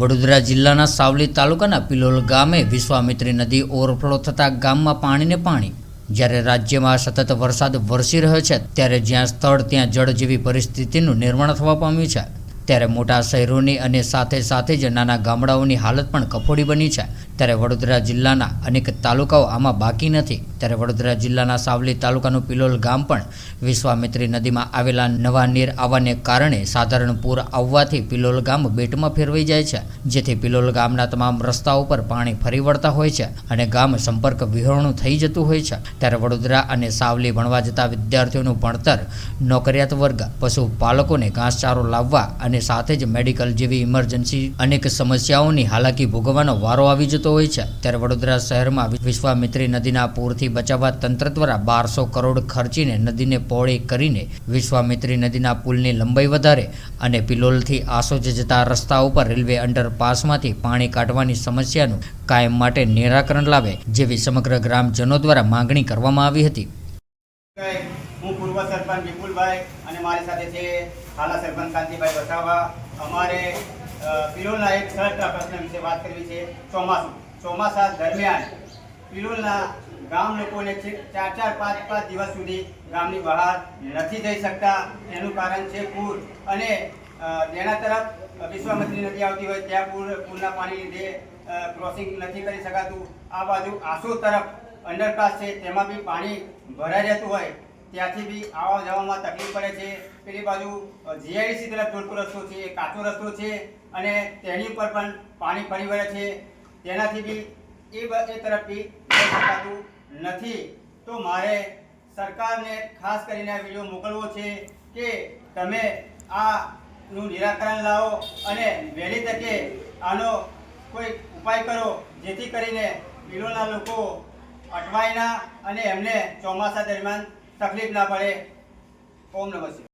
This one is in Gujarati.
વડોદરા જિલ્લાના સાવલી તાલુકાના પિલોલ ગામે વિશ્વામિત્રી નદી ઓવરફ્લો થતાં ગામમાં પાણીને પાણી. જ્યારે રાજ્યમાં સતત વરસાદ વરસી રહ્યો છે, ત્યારે જ્યાં સ્થળ, ત્યાં જળ જેવી પરિસ્થિતિનું નિર્માણ થવા પામ્યું છે. ત્યારે મોટા શહેરોની અને સાથે સાથે જ નાના ગામડાઓની હાલત પણ કફોડી બની છે. ત્યારે વડોદરા જિલ્લાના અનેક તાલુકાઓ આમાં બાકી નથી. ત્યારે વડોદરા જિલ્લાના સાવલી તાલુકાનું પિલોલ ગામ પણ વિશ્વામિત્રી નદીમાં આવેલા નવા નીર આવવાને કારણે સાધારણ પૂર આવવાથી પિલોલ ગામ બેટમાં ફેરવાઈ જાય છે. જેથી પિલોલ ગામના તમામ રસ્તાઓ પર પાણી ફરી વળતા હોય છે અને ગામ સંપર્ક વિહોણું થઈ જતું હોય છે. ત્યારે વડોદરા અને સાવલી ભણવા જતા વિદ્યાર્થીઓનું ભણતર, નોકરિયાત વર્ગ, પશુપાલકોને ઘાસચારો લાવવા અને સાથે જ મેડિકલ જેવી ઇમરજન્સી અનેક સમસ્યાઓની હાલાકી ભોગવવાનો વારો આવી જતો હોય છે. ત્યારે વડોદરા શહેરમાં વિશ્વામિત્રી નદીના પૂરથી બચાવવા તંત્ર દ્વારા બારસો કરોડ ખર્ચીને નદીને પહોળી કરીને વિશ્વામિત્રી નદીના પુલની લંબાઈ વધારે અને પિલોલથી આસોજ જતા રસ્તા ઉપર રેલવે અંડરપાસમાંથી પાણી કાઢવાની સમસ્યાનું કાયમ માટે નિરાકરણ લાવે જેવી સમગ્ર ગ્રામજનો દ્વારા માંગણી કરવામાં આવી હતી. હું પૂર્વ સરપંચ વિપુલભાઈ અને મારી સાથે છે હાલના સરપંચ કાંતિભાઈ વસાવા. અમારે પિરોલના એક સરળ પ્રશ્ન વિશે વાત કરવી છે ચોમાસું. ચોમાસા દરમિયાન પિલોલના ગામ લોકોને ચાર ચાર, પાંચ પાંચ દિવસ સુધી ગામની બહાર નથી જઈ શકતા. એનું કારણ છે પૂર. અને જેના તરફ વિશ્વામિત્રી નદી આવતી હોય, ત્યાં પૂર, પૂરના પાણી લીધે ક્રોસિંગ નથી કરી શકાતું. આ બાજુ આસુ તરફ અંડરપાસ છે, તેમાં બી પાણી ભરાઈ રહેતું હોય. ત્યાંથી બી આવવા જવામાં તકલીફ પડે છે. પેલી બાજુ જીઆઈડીસી તરફ જોડતો રસ્તો છે એ કાચો રસ્તો છે, અને તેની ઉપર પણ પાણી ફરી વળે છે. તેનાથી બી એ તરફ બી શકાતું. નથી. તો મારે સરકારને ખાસ કરીને આ વીડિયો મોકલવો છે કે તમે આનું નિરાકરણ લાવો અને વહેલી તકે આનો કોઈ ઉપાય કરો જેથી કરીને બિલોના લોકો અટવાય ના અને એમને ચોમાસા દરમિયાન તકલીફ ના પડે. ઓમ નમઃ શિવાય.